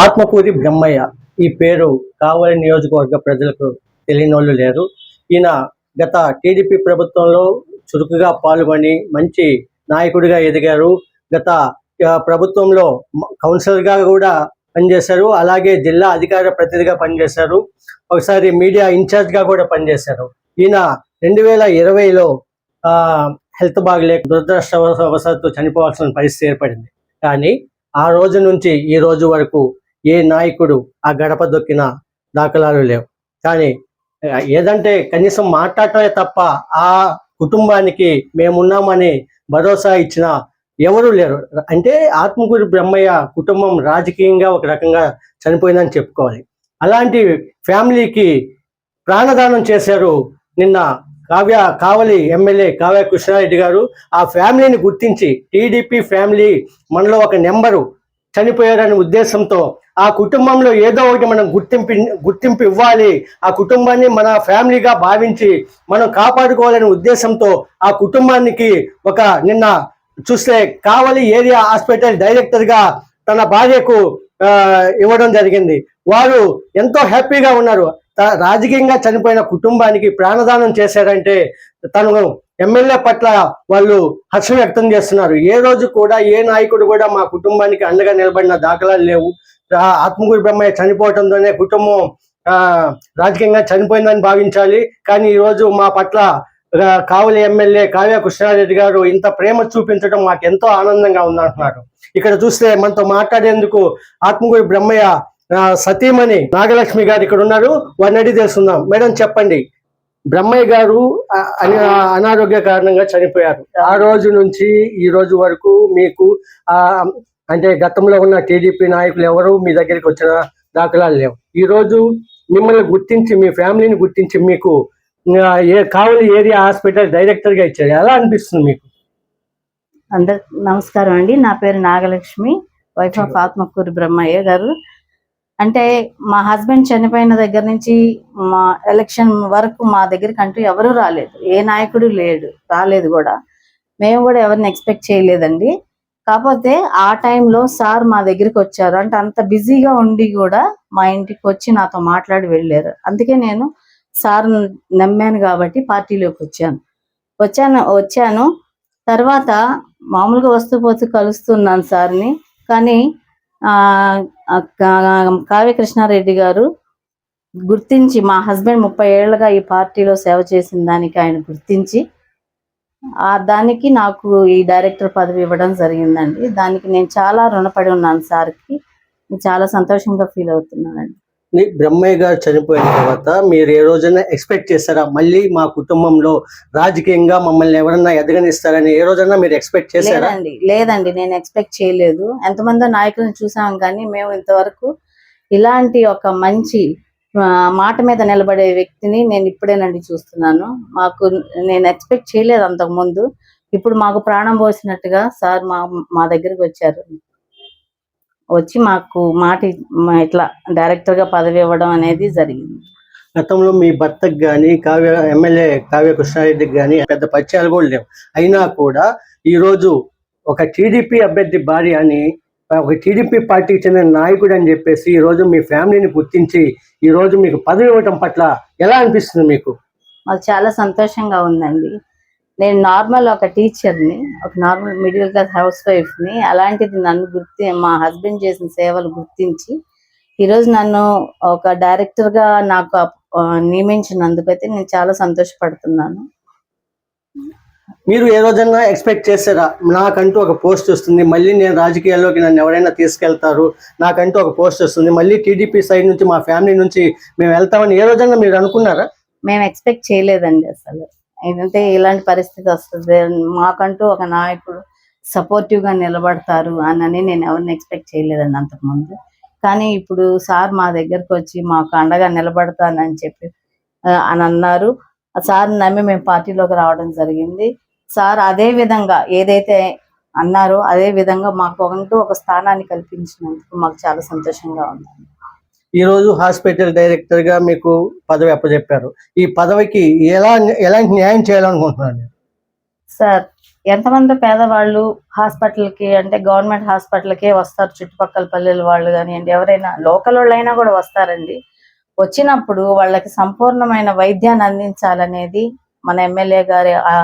ఆత్మకూరి బ్రహ్మయ్య. ఈ పేరు కావలి నియోజకవర్గ ప్రజలకు తెలియని వాళ్ళు లేరు. ఈయన గత టీడీపీ ప్రభుత్వంలో చురుకుగా పాల్గొని మంచి నాయకుడిగా ఎదిగారు. గత ప్రభుత్వంలో కౌన్సిలర్గా కూడా పనిచేశారు. అలాగే జిల్లా అధికార ప్రతినిధిగా పనిచేశారు. ఒకసారి మీడియా ఇన్ఛార్జ్గా కూడా పనిచేశారు. ఈయన రెండు వేల ఇరవైలో హెల్త్ బాగలేక దురదృష్టవశాత్తు చనిపోవాల్సిన పరిస్థితి ఏర్పడింది. కానీ ఆ రోజు నుంచి ఈ రోజు వరకు ఏ నాయకుడు ఆ గడప దొక్కిన దాఖలాలు లేవు. కానీ ఏదంటే కనీసం మాట్లాడటమే తప్ప ఆ కుటుంబానికి మేమున్నామని భరోసా ఇచ్చిన ఎవరూ లేరు. అంటే ఆత్మకూరి బ్రహ్మయ్య కుటుంబం రాజకీయంగా ఒక రకంగా చనిపోయిందని చెప్పుకోవాలి. అలాంటి ఫ్యామిలీకి ప్రాణదానం చేశారు నిన్న కావ్య కావలి ఎమ్మెల్యే కావ్య కృష్ణారెడ్డి గారు. ఆ ఫ్యామిలీని గుర్తించి టీడీపీ ఫ్యామిలీ మనలో ఒక నెంబరు చనిపోయారనే ఉద్దేశంతో ఆ కుటుంబంలో ఏదో ఒకటి మనం గుర్తింపు గుర్తింపు ఇవ్వాలి. ఆ కుటుంబాన్ని మన ఫ్యామిలీగా భావించి మనం కాపాడుకోవాలనే ఉద్దేశంతో ఆ కుటుంబానికి ఒక నిన్న చూస్తే కావలి ఏరియా హాస్పిటల్ డైరెక్టర్గా తన భార్యకు ఇవ్వడం జరిగింది. వారు ఎంతో హ్యాపీగా ఉన్నారు. రాజకీయంగా చనిపోయిన కుటుంబానికి ప్రాణదానం చేశారంటే తను ఎమ్మెల్యే పట్ల వాళ్ళు హర్షం వ్యక్తం చేస్తున్నారు. ఏ రోజు కూడా ఏ నాయకుడు కూడా మా కుటుంబానికి అండగా నిలబడిన దాఖలాలు లేవు. ఆత్మకూరి బ్రహ్మయ్య చనిపోవడంతోనే కుటుంబం రాజకీయంగా చనిపోయిందని భావించాలి. కానీ ఈరోజు మా పట్ల కావలి ఎమ్మెల్యే కావ్య కృష్ణారెడ్డి గారు ఇంత ప్రేమ చూపించడం మాకు ఎంతో ఆనందంగా ఉందంటున్నారు. ఇక్కడ చూస్తే మనతో మాట్లాడేందుకు ఆత్మకూరి బ్రహ్మయ్య సతీమణి నాగలక్ష్మి గారు ఇక్కడ ఉన్నారు. వారిని అడిగి తెలుసుకుందాం. మేడం చెప్పండి. బ్రహ్మయ్య గారు అన- అనారోగ్య కారణంగా చనిపోయారు. ఆ రోజు నుంచి ఈ రోజు వరకు మీకు ఆ అంటే గతంలో ఉన్న టీడీపీ నాయకులు ఎవరు? మీ దగ్గరికి వచ్చిన దాఖలాలు లేవు. ఈ రోజు మిమ్మల్ని గుర్తించి మీ ఫ్యామిలీని గుర్తించి మీకు ఏ కావలి ఏరియా హాస్పిటల్ డైరెక్టర్గా ఇచ్చారు. ఎలా అనిపిస్తుంది మీకు? అందరు నమస్కారం అండి. నా పేరు నాగలక్ష్మి వైఫ్ ఆఫ్ ఆత్మకూరి బ్రహ్మయ్య గారు. అంటే మా హస్బెండ్ చనిపోయిన దగ్గర నుంచి మా ఎలక్షన్ వరకు మా దగ్గరికి అంటూ ఎవరూ రాలేదు. ఏ నాయకుడు లేడు రాలేదు కూడా. మేము కూడా ఎవరిని ఎక్స్పెక్ట్ చేయలేదండి. కాకపోతే ఆ టైంలో సార్ మా దగ్గరికి వచ్చారు. అంటే అంత బిజీగా ఉండి కూడా మా ఇంటికి వచ్చి నాతో మాట్లాడి వెళ్ళారు. అందుకే నేను సార్ నమ్మాను కాబట్టి పార్టీలోకి వచ్చాను. వచ్చాను వచ్చాను. తర్వాత మామూలుగా వస్తూ పోతూ కలుస్తున్నాను సార్ని. కానీ కావ్యకృష్ణారెడ్డి కావ్య కృష్ణారెడ్డి గారు గుర్తించి మా హస్బెండ్ ముప్పై ఏళ్ళుగా ఈ పార్టీలో సేవ చేసిన దానికి ఆయన గుర్తించి దానికి నాకు ఈ డైరెక్టర్ పదవి ఇవ్వడం జరిగిందండి. దానికి నేను చాలా రుణపడి ఉన్నాను సార్కి. చాలా సంతోషంగా ఫీల్ అవుతున్నానండి. ని- బ్రహ్మయ్య గారు చనిపోయిన తర్వాత మీరు ఏ రోజైనా ఎక్స్పెక్ట్ చేస్తారా మళ్ళీ మా కుటుంబంలో రాజకీయంగా మమ్మల్ని ఎవరన్నా ఎదగనిస్తారని ఏ రోజైనా మీరు ఎక్స్పెక్ట్ చేశారా? లేదండి లేదండి. నేను ఎక్స్పెక్ట్ చేయలేదు. ఎంతమందో నాయకులను చూసాం కానీ మేము ఇంతవరకు ఇలాంటి ఒక మంచి మాట మీద నిలబడే వ్యక్తిని నేను ఇప్పుడేనండి చూస్తున్నాను. మాకు నేను ఎక్స్పెక్ట్ చేయలేదు అంతకు ముందు. ఇప్పుడు మాకు ప్రాణం పోసినట్టుగా సార్ మా మా దగ్గరికి వచ్చారు. వచ్చి మాకు మాట మా ఇట్లా డైరెక్టర్గా పదవి ఇవ్వడం అనేది జరిగింది. గతంలో మీ భర్తకు కానీ కావ్య ఎమ్మెల్యే కావ్య కృష్ణారెడ్డికి కానీ పెద్ద పరిచయాలు కూడా లేవు. అయినా కూడా ఈ రోజు ఒక టీడీపీ అభ్యర్థి భార్య అని ఒక టీడీపీ పార్టీకి చెందిన నాయకుడు అని చెప్పేసి ఈ రోజు మీ ఫ్యామిలీని గుర్తించి ఈ రోజు మీకు పదవి ఇవ్వటం పట్ల ఎలా అనిపిస్తుంది మీకు? మాకు చాలా సంతోషంగా ఉందండి. నేను నార్మల్ ఒక టీచర్ని ఒక నార్మల్ మిడిల్ క్లాస్ హౌస్ వైఫ్ని అలాంటిది నన్ను గుర్తి మా హస్బెండ్ చేసిన సేవలు గుర్తించి ఈరోజు నన్ను ఒక డైరెక్టర్గా నాకు నియమించినందుకైతే నేను చాలా సంతోషపడుతున్నాను. మీరు ఏ రోజైనా ఎక్స్పెక్ట్ చేస్తారా నాకంటూ ఒక పోస్ట్ వస్తుంది. మళ్ళీ నేను రాజకీయాల్లోకి నన్ను ఎవరైనా తీసుకెళ్తారు. నాకంటూ ఒక పోస్ట్ వస్తుంది. మళ్ళీ టీడీపీ సైడ్ నుంచి మా ఫ్యామిలీ నుంచి మేము వెళ్తామని ఏ రోజైనా మీరు అనుకున్నారా? మేము ఎక్స్పెక్ట్ చేయలేదండి అసలు. ఏంటంటే ఇలాంటి పరిస్థితి వస్తుంది. మాకంటూ ఒక నాయకుడు సపోర్టివ్గా నిలబడతారు అని నేను ఎవరిని ఎక్స్పెక్ట్ చేయలేదండి అంతకుముందు. కానీ ఇప్పుడు సార్ మా దగ్గరకు వచ్చి మాకు అండగా నిలబడతానని చెప్పి అని అన్నారు. ఆ సార్ నమ్మి మేము పార్టీలోకి రావడం జరిగింది. సార్ అదే విధంగా ఏదైతే అన్నారో అదే విధంగా మాకు అంటూ ఒక స్థానాన్ని కల్పించినందుకు మాకు చాలా సంతోషంగా ఉంది. ఈ రోజు హాస్పిటల్ డైరెక్టర్గా మీకు పదవి అప్పచెప్పారు. ఈ పదవికి ఎలా ఎలాంటి న్యాయం చేయాలనుకుంటున్నాను సార్ ఎంతమంది పేదవాళ్ళు హాస్పిటల్కి అంటే గవర్నమెంట్ హాస్పిటల్కే వస్తారు చుట్టుపక్కల పల్లెల వాళ్ళు కానివ్వండి ఎవరైనా లోకల్ వాళ్ళైనా కూడా వస్తారండి. వచ్చినప్పుడు వాళ్ళకి సంపూర్ణమైన వైద్యాన్ని అందించాలనేది మన ఎమ్మెల్యే గారి ఆ,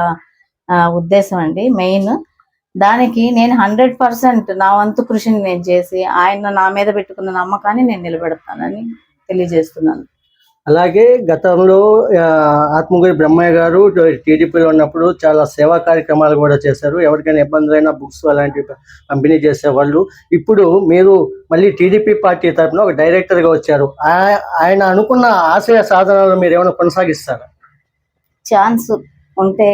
ఉద్దేశం అండి. మెయిన్ దానికి నేను హండ్రెడ్ పర్సెంట్ నా వంతు కృషిని నేను చేసి ఆయన నా మీద పెట్టుకున్న నమ్మకాన్ని నేను నిలబెడతానని తెలియజేస్తున్నాను. అలాగే గతంలో ఆత్మగురి బ్రహ్మయ్య గారు టీడీపీలో ఉన్నప్పుడు చాలా సేవా కార్యక్రమాలు కూడా చేశారు. ఎవరికైనా ఇబ్బందులైనా బుక్స్ అలాంటివి పంపిణీ చేసేవాళ్ళు. ఇప్పుడు మీరు మళ్ళీ టీడీపీ పార్టీ తరఫున ఒక డైరెక్టర్గా వచ్చారు. ఆయన అనుకున్న ఆశయ సాధనలు మీరు ఏమైనా కొనసాగిస్తారా? ఛాన్స్ ఉంటే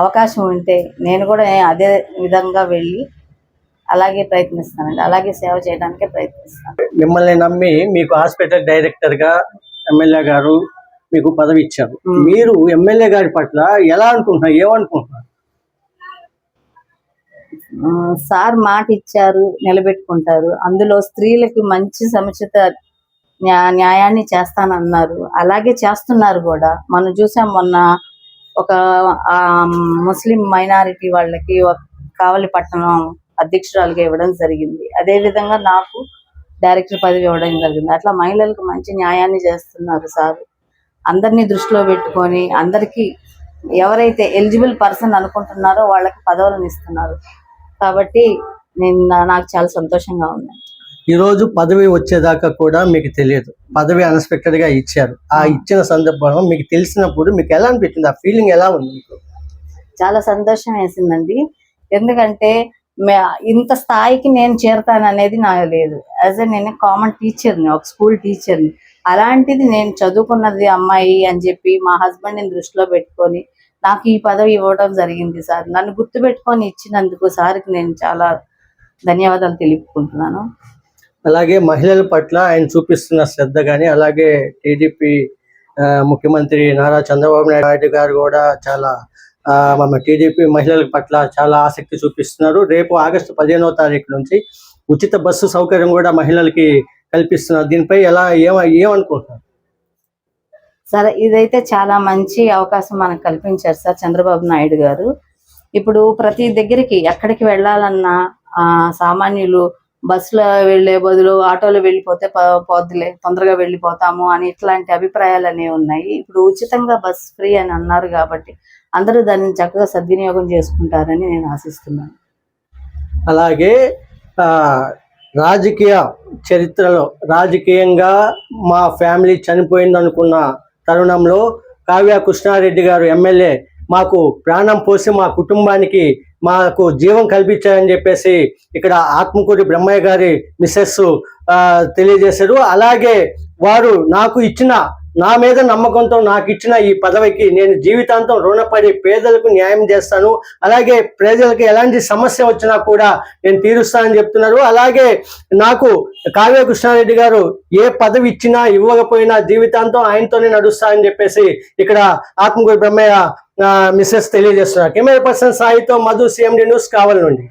అవకాశం ఉంటే నేను కూడా అదే విధంగా వెళ్ళి అలాగే ప్రయత్నిస్తానండి. అలాగే సేవ చేయడానికే ప్రయత్నిస్తాను. మిమ్మల్ని నమ్మి మీకు హాస్పిటల్ డైరెక్టర్గా ఎమ్మెల్యే గారు మీకు పదవి ఇచ్చారు. మీరు ఎమ్మెల్యే గారి పట్ల ఎలా అనుకుంటున్నారు? ఏమనుకుంటున్నారు? సార్ మాట ఇచ్చారు నిలబెట్టుకుంటారు. అందులో స్త్రీలకి మంచి సముచిత న్యా- న్యాయాన్ని చేస్తానన్నారు. అలాగే చేస్తున్నారు కూడా. మనం చూసాం మొన్న ఒక ఆ, ముస్లిం మైనారిటీ వాళ్ళకి ఒక కావలిపట్నం అధ్యక్షురాలుగా ఇవ్వడం జరిగింది. అదే విధంగా నాకు డైరెక్టర్ పదవి ఇవ్వడం జరిగింది. అట్లా మహిళలకు మంచి న్యాయాన్ని చేస్తున్నారు సార్. అందరినీ దృష్టిలో పెట్టుకొని అందరికీ ఎవరైతే ఎలిజిబుల్ పర్సన్ అనుకుంటున్నారో వాళ్ళకి పదవులను ఇస్తున్నారు. కాబట్టి నేను నాకు చాలా సంతోషంగా ఉంది. ఈ రోజు పదవి వచ్చేదాకా కూడా మీకు తెలియదు. పదవి అన్ఎక్స్పెక్టెడ్గా ఇచ్చారు. ఆ ఇచ్చిన సందర్భంలో మీకు తెలిసినప్పుడు మీకు ఎలా అనిపించింది? ఆ ఫీలింగ్ ఎలా ఉంది మీకు? చాలా సంతోషం వేసిందండి. ఎందుకంటే ఇంత స్థాయికి నేను చేరతాను అనేది నాకు లేదు. యాజ్ ఎ నేను కామన్ టీచర్ని ఒక స్కూల్ టీచర్ని అలాంటిది నేను చదువుకున్నది అమ్మాయి అని చెప్పి మా హస్బెండ్ని దృష్టిలో పెట్టుకొని నాకు ఈ పదవి ఇవ్వడం జరిగింది సార్. నన్ను గుర్తు పెట్టుకొని ఇచ్చినందుకు సార్కి నేను చాలా ధన్యవాదాలు తెలుపుకుంటున్నాను. అలాగే మహిళల పట్ల ఆయన చూపిస్తున్న శ్రద్ధ కానీ అలాగే టీడీపీ ముఖ్యమంత్రి నారా చంద్రబాబు నాయుడు గారు కూడా చాలా మన టీడీపీ మహిళల పట్ల చాలా ఆసక్తి చూపిస్తున్నారు. రేపు ఆగస్టు పదిహేనవ తారీఖు నుంచి ఉచిత బస్సు సౌకర్యం కూడా మహిళలకి కల్పిస్తున్నారు. దీనిపై ఎలా ఏమ ఏమనుకుంటున్నారు? సరే ఇదైతే చాలా మంచి అవకాశం మనకు కల్పించారు సార్ చంద్రబాబు నాయుడు గారు. ఇప్పుడు ప్రతి దగ్గరికి ఎక్కడికి వెళ్ళాలన్నా ఆ సామాన్యులు బస్సులో వెళ్ళే బదులు ఆటోలో వెళ్ళిపోతే పోద్దులే తొందరగా వెళ్ళిపోతాము అని ఇట్లాంటి అభిప్రాయాలు అనేవి ఉన్నాయి. ఇప్పుడు ఉచితంగా బస్ ఫ్రీ అని అన్నారు కాబట్టి అందరూ దాన్ని చక్కగా సద్వినియోగం చేసుకుంటారని నేను ఆశిస్తున్నాను. అలాగే రాజకీయ చరిత్రలో రాజకీయంగా మా ఫ్యామిలీ చనిపోయింది అనుకున్న తరుణంలో కావ్య కృష్ణారెడ్డి గారు ఎమ్మెల్యే మాకు ప్రాణం పోసి మా కుటుంబానికి మాకు జీవం కల్పించారని చెప్పేసి ఇక్కడ ఆత్మకూరి బ్రహ్మయ్య గారి మిస్సెస్ తెలియజేశారు. అలాగే వారు నాకు ఇచ్చిన నా మీద నమ్మకంతో నాకు ఇచ్చిన ఈ పదవికి నేను జీవితాంతం రుణపడి పేదలకు న్యాయం చేస్తాను. అలాగే ప్రజలకు ఎలాంటి సమస్య వచ్చినా కూడా నేను తీరుస్తానని చెప్తున్నారు. అలాగే నాకు కావ్య కృష్ణారెడ్డి గారు ఏ పదవి ఇచ్చినా ఇవ్వకపోయినా జీవితాంతం ఆయనతోనే నడుస్తానని చెప్పేసి ఇక్కడ ఆత్మకూరి బ్రహ్మయ్య మిస్సెస్ తెలియజేస్తున్నారు. కెమెరా పర్సన్ సాయితో మధు సిఎండి న్యూస్ కావాలి నుండి.